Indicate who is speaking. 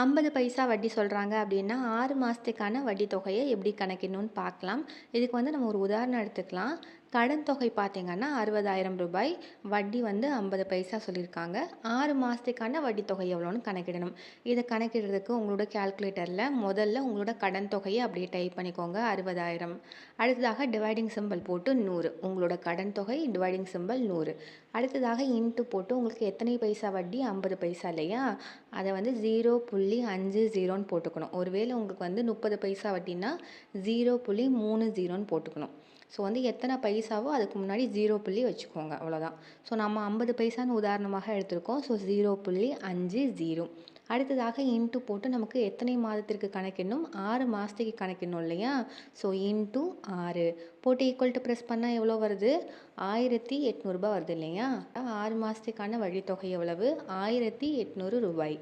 Speaker 1: ஐம்பது பைசா வட்டி சொல்கிறாங்க அப்படின்னா ஆறு மாதத்துக்கான வட்டி தொகையை எப்படி கணக்கிடணும்னு பார்க்கலாம். இதுக்கு வந்து நம்ம ஒரு உதாரணம் எடுத்துக்கலாம். கடன் தொகை பார்த்திங்கன்னா அறுபதாயிரம் ரூபாய். வட்டி வந்து ஐம்பது பைசா சொல்லியிருக்காங்க. ஆறு மாதத்துக்கான வட்டி தொகை எவ்வளோன்னு கணக்கிடணும். இதை கணக்கிடுறதுக்கு உங்களோட கேல்குலேட்டரில் முதல்ல உங்களோட கடன் தொகையை அப்படியே டைப் பண்ணிக்கோங்க. அறுபதாயிரம். அடுத்ததாக டிவைடிங் சிம்பிள் போட்டு நூறு. உங்களோட கடன் தொகை டிவைடிங் சிம்பிள் நூறு. அடுத்ததாக இன்ட்டு போட்டு உங்களுக்கு எத்தனை பைசா வட்டி? ஐம்பது பைசா இல்லையா? அதை வந்து ஜீரோ புள்ளி அஞ்சு ஜீரோன்னு போட்டுக்கணும். ஒருவேளை உங்களுக்கு வந்து முப்பது பைசா வட்டின்னா ஜீரோ புள்ளி மூணு ஜீரோன்னு போட்டுக்கணும். ஸோ வந்து எத்தனை பைசாவோ அதுக்கு முன்னாடி ஜீரோ புள்ளி வச்சுக்கோங்க அவ்வளோதான். ஸோ நம்ம ஐம்பது பைசான்னு உதாரணமாக எடுத்திருக்கோம். ஸோ ஜீரோ புள்ளி அஞ்சு ஜீரோ. அடுத்ததாக இன்ட்டு போட்டு நமக்கு எத்தனை மாதத்திற்கு கணக்கிடணும்? ஆறு மாதத்துக்கு கணக்கிடணும் இல்லையா? ஸோ இன்ட்டு ஆறு. போட்டு ஈக்குவல் டு ப்ரெஸ் பண்ணால் எவ்வளோ வருது? ஆயிரத்தி எட்நூறுபா வருது இல்லையா? ஆறு மாதத்துக்கான வழித்தொகை எவ்வளவு? ஆயிரத்தி எட்நூறு ரூபாய்.